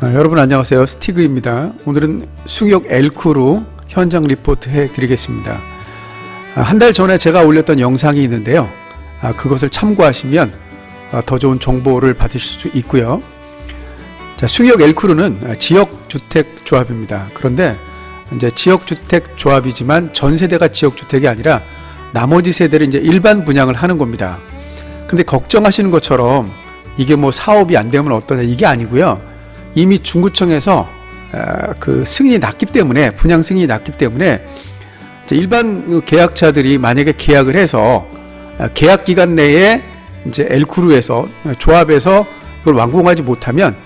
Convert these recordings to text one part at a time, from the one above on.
아, 여러분 안녕하세요. 스티그입니다. 오늘은 숭역 엘크로 현장 리포트 해 드리겠습니다. 아, 한달 전에 제가 올렸던 영상이 있는데요. 아, 그것을 참고하시면 아, 더 좋은 정보를 받으실 수 있고요. 자, 숭역 엘크루는 아, 지역 주택 조합입니다. 그런데 이제 지역 주택 조합이지만 전 세대가 지역 주택이 아니라 나머지 세대를 이제 일반 분양을 하는 겁니다. 근데 걱정하시는 것처럼 이게 뭐 사업이 안 되면 어떠냐 이게 아니고요. 이미 중구청에서 아, 그 승인이 났기 때문에 분양 승인이 났기 때문에 일반 그 계약자들이 만약에 계약을 해서 아, 계약 기간 내에 이제 엘크루에서 조합에서 이걸 완공하지 못하면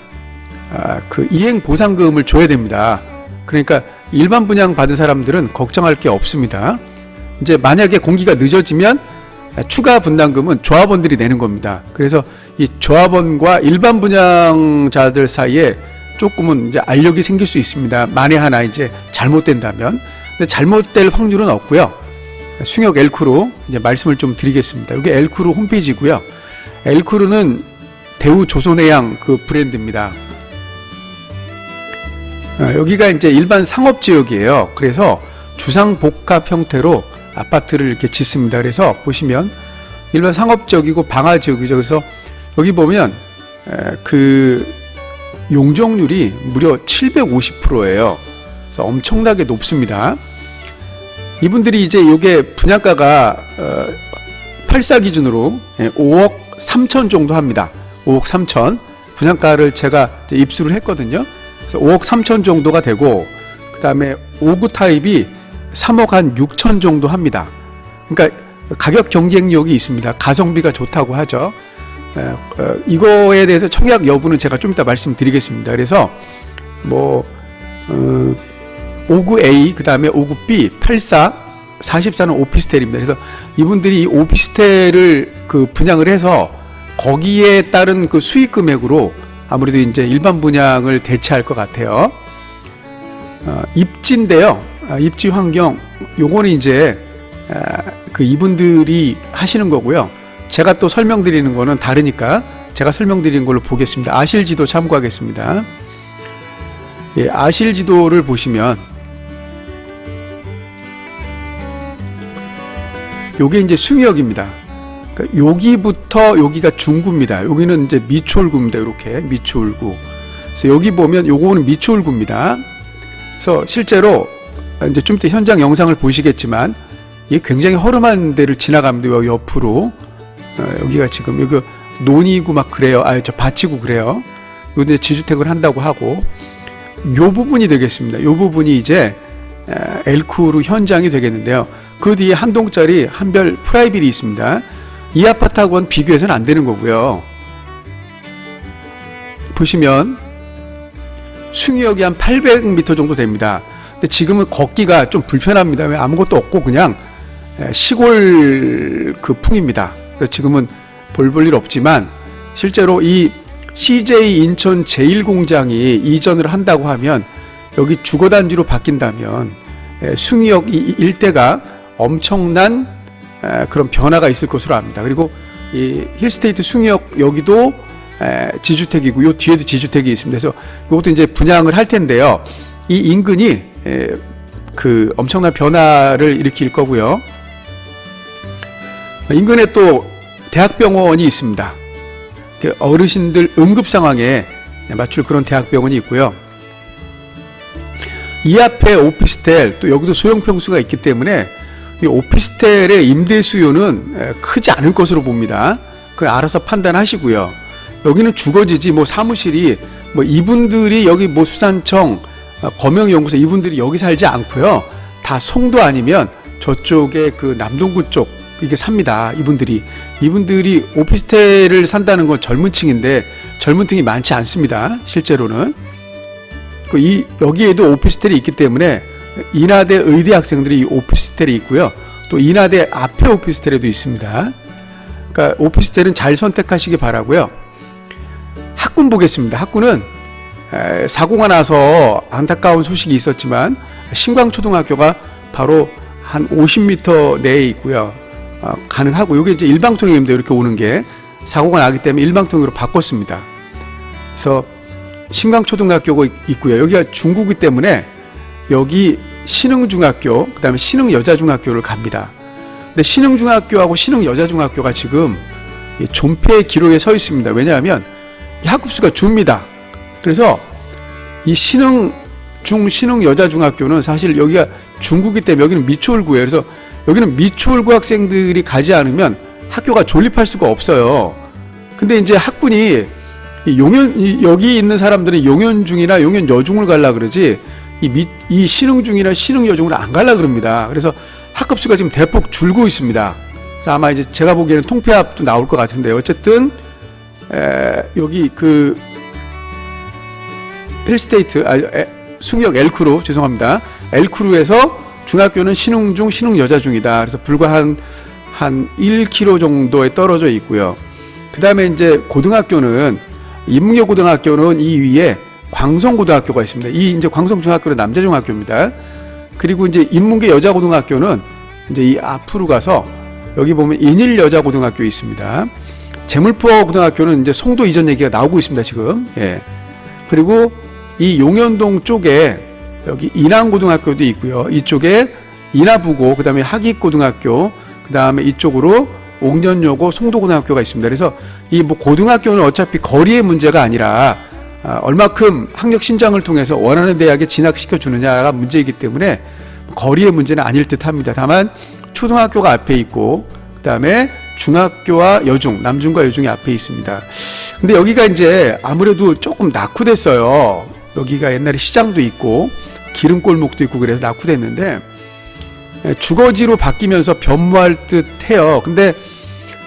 아, 그 이행 보상금을 줘야 됩니다. 그러니까 일반 분양 받은 사람들은 걱정할 게 없습니다. 이제 만약에 공기가 늦어지면 추가 분담금은 조합원들이 내는 겁니다. 그래서 이 조합원과 일반 분양자들 사이에 조금은 이제 알력이 생길 수 있습니다. 만에 하나 이제 잘못된다면. 근데 잘못될 확률은 없고요. 숭역 엘크루 이제 말씀을 좀 드리겠습니다. 여기 엘크루 홈페이지고요. 엘크루는 대우 조선해양 그 브랜드입니다. 아, 여기가 이제 일반 상업 지역이에요. 그래서 주상 복합 형태로 아파트를 이렇게 짓습니다. 그래서 보시면 일반 상업 지역이고 방화 지역이죠. 그래서 여기 보면 에, 그 용적률이 무려 750%예요. 그래서 엄청나게 높습니다. 이분들이 이제 이게 분양가가 어, 84 기준으로 예, 5억 3천 정도 합니다. 5억 3천 분양가를 제가 입수를 했거든요. 그래서 5억 3천 정도가 되고 그 다음에 5구 타입이 3억 한 6천 정도 합니다. 그러니까 가격 경쟁력이 있습니다. 가성비가 좋다고 하죠. 에, 어, 이거에 대해서 청약 여부는 제가 좀 이따 말씀드리겠습니다. 그래서 뭐 어, 59A 그 다음에 59B 84 44는 오피스텔입니다. 그래서 이분들이 이 오피스텔을 그 분양을 해서 거기에 따른 그 수익 금액으로 아무래도 이제 일반 분양을 대체할 것 같아요. 어, 입지인데요. 아, 입지 환경 요거는 이제 아, 그 이분들이 하시는 거고요. 제가 또 설명드리는 거는 다르니까 제가 설명드리는 걸로 보겠습니다. 아실 지도 참고하겠습니다. 예, 아실 지도를 보시면 요게 이제 숭역입니다. 그러니까 여기부터 여기가 중구입니다. 여기는 이제 미추홀구입니다. 이렇게 미추홀구. 그래서 여기 보면 요거는 미추홀구입니다. 그래서 실제로 이제 좀 이따 현장 영상을 보시겠지만 이게 굉장히 허름한 데를 지나갑니다. 요 옆으로 어, 여기가 지금 여기 논이고 막 그래요. 아, 저 밭이고 그래요. 요데 지주택을 한다고 하고 요 부분이 되겠습니다. 요 부분이 이제 에, 엘쿠르 현장이 되겠는데요. 그 뒤에 한 동짜리 한별 프라이빗이 있습니다. 이 아파트하고는 비교해서는 안 되는 거고요. 보시면 숭이역이 한 800m 정도 됩니다. 근데 지금은 걷기가 좀 불편합니다. 왜 아무것도 없고 그냥 시골 그 풍입니다. 지금은 볼 볼 일 없지만 실제로 이 CJ 인천 제1공장이 이전을 한다고 하면 여기 주거단지로 바뀐다면 숭이역 이 일대가 엄청난 그런 변화가 있을 것으로 압니다. 그리고 이 힐스테이트 숭이역 여기도 지주택이고 요 뒤에도 지주택이 있습니다. 그래서 이것도 이제 분양을 할 텐데요. 이 인근이 그 엄청난 변화를 일으킬 거고요. 인근에 또 대학병원이 있습니다. 그 어르신들 응급 상황에 맞출 그런 대학병원이 있고요. 이 앞에 오피스텔 또 여기도 소형 평수가 있기 때문에 이 오피스텔의 임대 수요는 크지 않을 것으로 봅니다. 그 알아서 판단하시고요. 여기는 주거지지 뭐 사무실이 뭐 이분들이 여기 뭐 수산청 어, 검영연구소 이분들이 여기 살지 않고요. 다 송도 아니면 저쪽에 그 남동구 쪽 이게 삽니다. 이분들이 이분들이 오피스텔을 산다는 건 젊은 층인데 젊은 층이 많지 않습니다. 실제로는 그 이 여기에도 오피스텔이 있기 때문에 인하대 의대 학생들이 이 오피스텔에 있고요. 또 인하대 앞에 오피스텔에도 있습니다. 그러니까 오피스텔은 잘 선택하시기 바라고요. 학군 보겠습니다. 학군은 에, 사고가 나서 안타까운 소식이 있었지만 신광초등학교가 바로 한 50m 내에 있고요. 어, 가능하고 이게 이제 일방통행입니다. 이렇게 오는 게 사고가 나기 때문에 일방통행으로 바꿨습니다. 그래서 신강초등학교가 있- 있고요. 여기가 중국이기 때문에 여기 신흥중학교, 그다음에 신흥여자중학교를 갑니다. 근데 신흥중학교하고 신흥여자중학교가 지금 이 존폐 기록에 서 있습니다. 왜냐하면 이 학급수가 줍니다. 그래서 이 신흥 중 신흥 여자 중학교는 사실 여기가 중국이기 때문에 여기는 미초월구예요. 그래서 여기는 미초월구 학생들이 가지 않으면 학교가 존립할 수가 없어요. 근데 이제 학군이 이 여기 있는 사람들은 용현중이나 용현 여중을 갈라 그러지 이, 미, 이 신흥중이나 신흥 여중을 안 갈라 그럽니다. 그래서 학급수가 지금 대폭 줄고 있습니다. 아마 이제 제가 보기에는 통폐합도 나올 것 같은데 어쨌든 에, 여기 그 힐스테이트 아 에, 숭역 엘크루 죄송합니다. 엘크루에서 중학교는 신흥중 신흥 여자중이다. 그래서 불과 한 한 1km 정도에 떨어져 있고요. 그 다음에 이제 고등학교는 인문교 고등학교는 이 위에 광성고등학교가 있습니다. 이 이제 광성중학교는 남자중학교입니다. 그리고 이제 인문계 여자고등학교는 이제 이 앞으로 가서 여기 보면 인일 여자고등학교 있습니다. 재물포 고등학교는 이제 송도 이전 얘기가 나오고 있습니다 지금. 예. 그리고 이 용현동 쪽에 여기 인왕고등학교도 있고요. 이쪽에 인하부고 그 다음에 하기고등학교 그 다음에 이쪽으로 옥년여고 송도고등학교가 있습니다. 그래서 이 뭐 고등학교는 어차피 거리의 문제가 아니라 아, 얼마큼 학력 신장을 통해서 원하는 대학에 진학시켜 주느냐가 문제이기 때문에 거리의 문제는 아닐 듯합니다. 다만 초등학교가 앞에 있고 그 다음에 중학교와 여중, 남중과 여중이 앞에 있습니다. 근데 여기가 이제 아무래도 조금 낙후됐어요. 여기가 옛날에 시장도 있고 기름골목도 있고 그래서 낙후됐는데 예, 주거지로 바뀌면서 변모할 듯 해요. 근데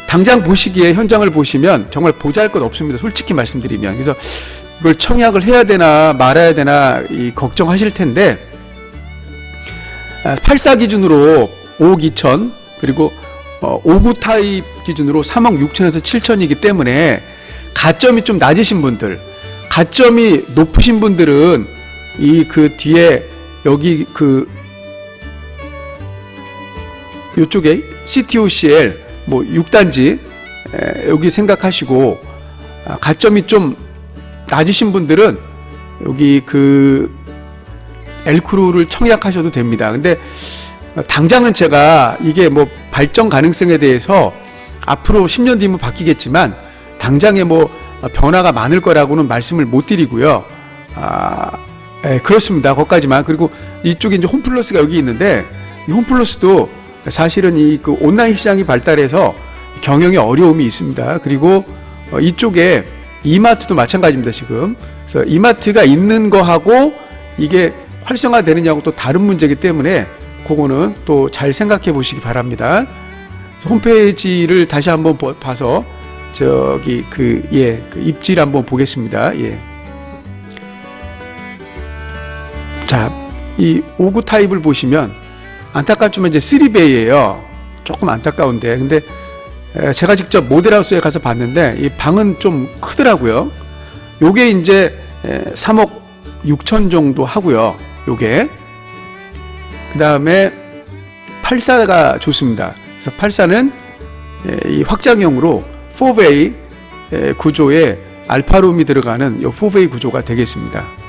당장 보시기에 현장을 보시면 정말 보잘 것 없습니다. 솔직히 말씀드리면. 그래서 이걸 청약을 해야 되나 말아야 되나 이 걱정하실 텐데 84 기준으로 5억 2천 그리고 어, 5구 타입 기준으로 3억 6천에서 7천이기 때문에 가점이 좀 낮으신 분들 가점이 높으신 분들은 이 그 뒤에 여기 그 요쪽에 CTOCL 뭐 6단지 에, 여기 생각하시고 아, 가점이 좀 낮으신 분들은 여기 그 엘크루를 청약하셔도 됩니다. 근데 당장은 제가 이게 뭐 발전 가능성에 대해서 앞으로 10년 뒤면 바뀌겠지만 당장에 뭐 변화가 많을 거라고는 말씀을 못 드리고요. 아, 예, 그렇습니다. 거기까지만. 그리고 이쪽에 이제 홈플러스가 여기 있는데 이 홈플러스도 사실은 이 그 온라인 시장이 발달해서 경영에 어려움이 있습니다. 그리고 어, 이쪽에 이마트도 마찬가지입니다. 지금. 그래서 이마트가 있는 거하고 이게 활성화되느냐고 또 다른 문제이기 때문에 그거는 또 잘 생각해 보시기 바랍니다. 홈페이지를 다시 한번 보- 봐서 저기 그 예, 그 입질 한번 보겠습니다. 예. 자, 이 5구 타입을 보시면 안타깝지만 이제 3베이예요. 조금 안타까운데 근데 에, 제가 직접 모델하우스에 가서 봤는데 이 방은 좀 크더라고요. 요게 이제 에, 3억 6천 정도 하고요. 요게 그 다음에 84가 좋습니다. 그래서 84는 이 확장형으로 4베이 에, 구조에 알파룸이 들어가는 요 4베이 구조가 되겠습니다.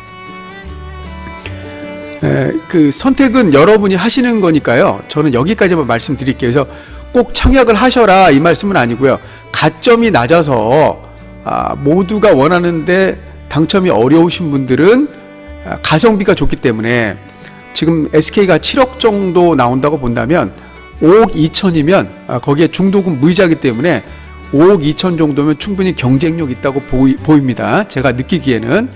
에, 그 선택은 여러분이 하시는 거니까요. 저는 여기까지만 말씀드릴게요. 그래서 꼭 청약을 하셔라 이 말씀은 아니고요. 가점이 낮아서 아, 모두가 원하는데 당첨이 어려우신 분들은 아, 가성비가 좋기 때문에 지금 SK가 7억 정도 나온다고 본다면 5억 2천이면 아, 거기에 중도금 무이자기 때문에 5억 2천 정도면 충분히 경쟁력 있다고 보이, 보입니다. 제가 느끼기에는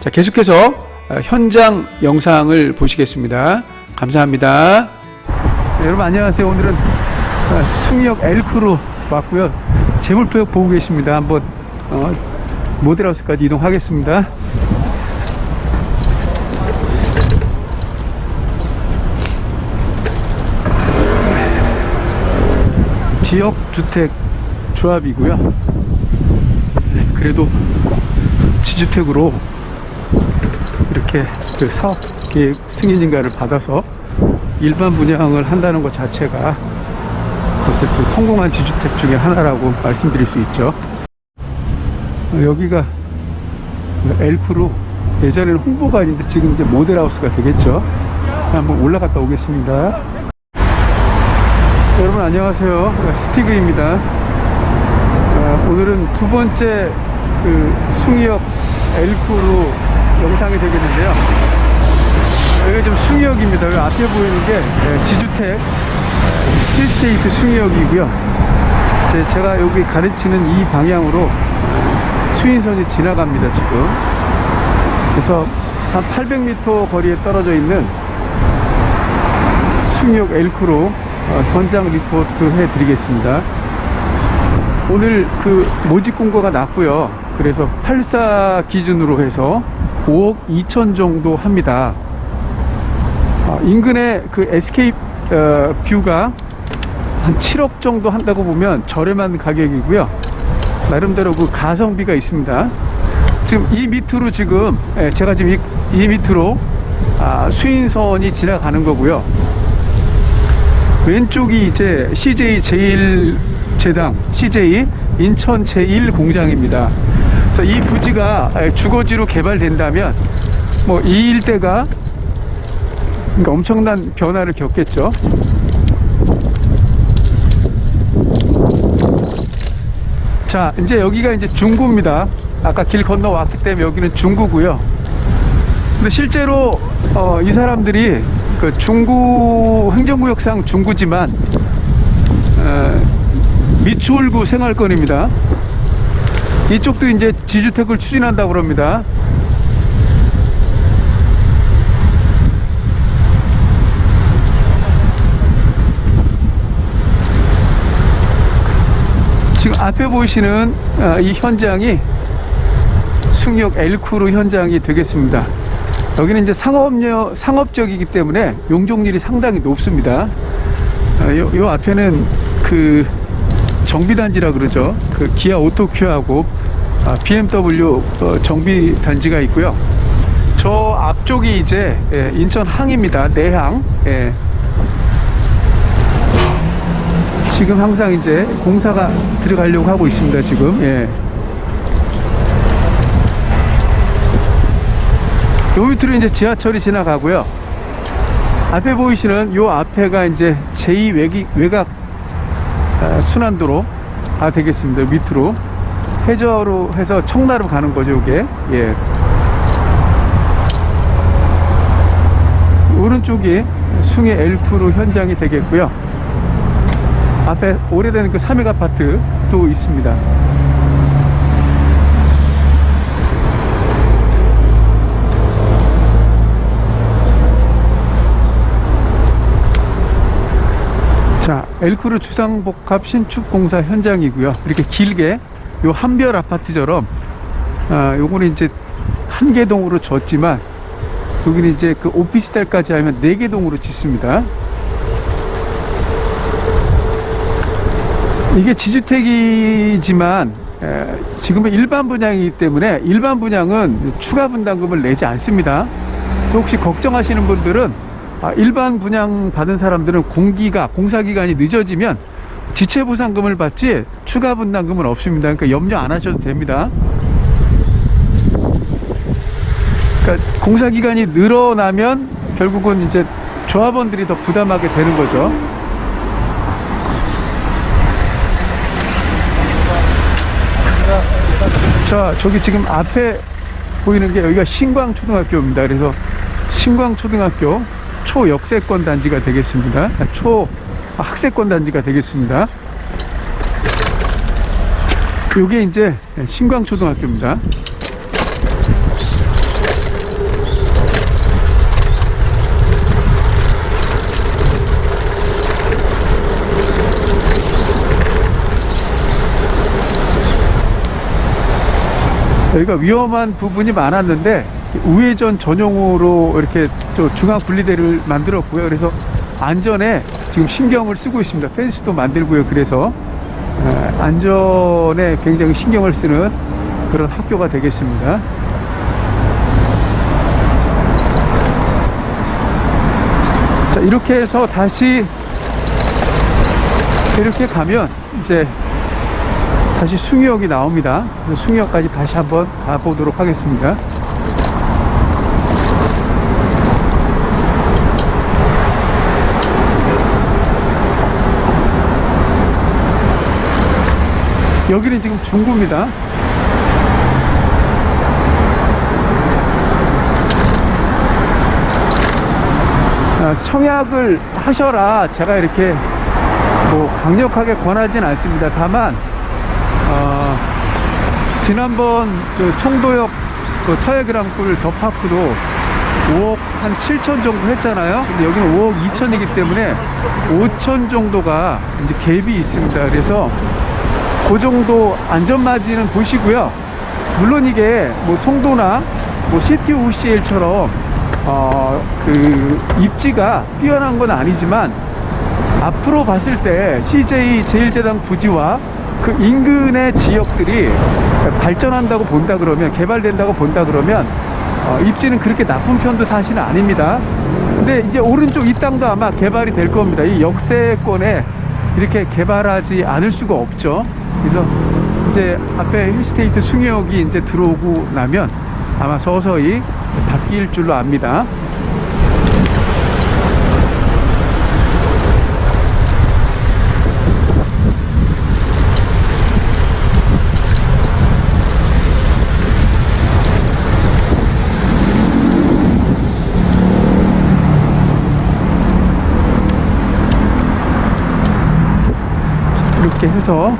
자 계속해서 아, 현장 영상을 보시겠습니다. 감사합니다. 네, 여러분 안녕하세요. 오늘은 아, 숭역 엘크로 왔고요. 재물표역 보고 계십니다. 한번 어, 모델하우스까지 이동하겠습니다. 지역 주택 조합이고요. 네, 그래도 지주택으로 이렇게 그 사업 계획 승인 인가를 받아서 일반 분양을 한다는 것 자체가 어쨌든 성공한 지주택 중에 하나라고 말씀드릴 수 있죠. 어, 여기가 엘프로 예전에는 홍보관인데 지금 이제 모델하우스가 되겠죠. 한번 올라갔다 오겠습니다. 여러분 안녕하세요. 스티그입니다. 아, 오늘은 두 번째 그 숭이역 엘프로 영상이 되겠는데요. 여기가 좀 숭이역입니다. 여기 앞에 보이는 게 예, 지주택 힐스테이트 숭이역이고요. 제- 제가 여기 가르치는 이 방향으로 수인선이 지나갑니다, 지금. 그래서 한 800m 거리에 떨어져 있는 숭이역 엘크로 어, 현장 리포트 해드리겠습니다. 오늘 그 모집 공고가 났고요. 그래서 84 기준으로 해서 5억 2천 정도 합니다. 어, 인근의 그 SK 어, 뷰가 한 7억 정도 한다고 보면 저렴한 가격이고요. 나름대로 그 가성비가 있습니다. 지금 이 밑으로 지금 예, 제가 지금 이, 이 밑으로 아, 수인선이 지나가는 거고요. 왼쪽이 이제 CJ 제일 재당 CJ 인천 제1 공장입니다. 그래서 이 부지가 예, 주거지로 개발된다면 뭐 이 일대가 그러니까 엄청난 변화를 겪겠죠. 자, 이제 여기가 이제 중구입니다. 아까 길 건너 왔기 때문에 여기는 중구고요. 근데 실제로 어, 이 사람들이 그 중구 행정구역상 중구지만 어, 미추홀구 생활권입니다. 이쪽도 이제 지주택을 추진한다고 그럽니다. 지금 앞에 보이시는 어, 이 현장이 숭역 엘쿠르 현장이 되겠습니다. 여기는 이제 상업역, 상업적이기 때문에 용적률이 상당히 높습니다. 어, 요, 요 앞에는 그 정비단지라 그러죠. 그 기아 오토큐하고 아, BMW 어, 정비단지가 있고요. 저 앞쪽이 이제 예, 인천 항입니다. 내항. 예. 지금 항상 이제 공사가 들어가려고 하고 있습니다. 지금. 예. 요 밑으로 이제 지하철이 지나가고요. 앞에 보이시는 요 앞에가 이제 제2 외기, 외곽 아, 순환도로 가 되겠습니다. 밑으로 해저로 해서 청라로 가는 거죠. 이게 예. 오른쪽이 숭의 엘프로 현장이 되겠고요. 앞에 오래된 그 삼익 아파트 도 있습니다. 자, 엘크루 주상복합 신축 공사 현장이고요. 이렇게 길게 요 한별 아파트처럼 아, 요거는 이제 한 개 동으로 졌지만 여기는 이제 그 오피스텔까지 하면 네 개 동으로 짓습니다. 이게 지주택이지만 에, 지금은 일반 분양이기 때문에 일반 분양은 추가 분담금을 내지 않습니다. 혹시 걱정하시는 분들은 아, 일반 분양 받은 사람들은 공기가 공사 기간이 늦어지면 지체 보상금을 받지 추가 분담금은 없습니다. 그러니까 염려 안 하셔도 됩니다. 그러니까 공사 기간이 늘어나면 결국은 이제 조합원들이 더 부담하게 되는 거죠. 자, 저기 지금 앞에 보이는 게 여기가 신광초등학교입니다. 그래서 신광초등학교 초역세권 단지가 되겠습니다. 아, 초 학세권 단지가 되겠습니다. 요게 이제 신광초등학교입니다. 여기가 위험한 부분이 많았는데 우회전 전용으로 이렇게 저 중앙 분리대를 만들었고요. 그래서 안전에 지금 신경을 쓰고 있습니다. 펜스도 만들고요. 그래서 에, 안전에 굉장히 신경을 쓰는 그런 학교가 되겠습니다. 자, 이렇게 해서 다시 이렇게 가면 이제 다시 숭이역이 나옵니다. 숭이역까지 다시 한번 가보도록 하겠습니다. 여기는 지금 중구입니다. 아, 청약을 하셔라 제가 이렇게 뭐 강력하게 권하진 않습니다. 다만 어, 지난번 그 송도역 그 서해그랑굴 더파크도 5억 한 7천 정도 했잖아요. 근데 여기는 5억 2천이기 때문에 5천 정도가 이제 갭이 있습니다. 그래서 그 정도 안전마진은 보시고요. 물론 이게 뭐 송도나 뭐 시티 OCL처럼 어, 그 입지가 뛰어난 건 아니지만 앞으로 봤을 때 CJ 제일제당 부지와 그 인근의 지역들이 발전한다고 본다 그러면 개발된다고 본다 그러면 어, 입지는 그렇게 나쁜 편도 사실은 아닙니다. 근데 이제 오른쪽 이 땅도 아마 개발이 될 겁니다. 이 역세권에 이렇게 개발하지 않을 수가 없죠. 그래서 이제 앞에 힐스테이트 숭여역이 이제 들어오고 나면 아마 서서히 바뀔 줄로 압니다. 이렇게 해서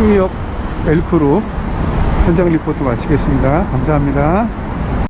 숭이역 엘프로 현장 리포트 마치겠습니다. 감사합니다.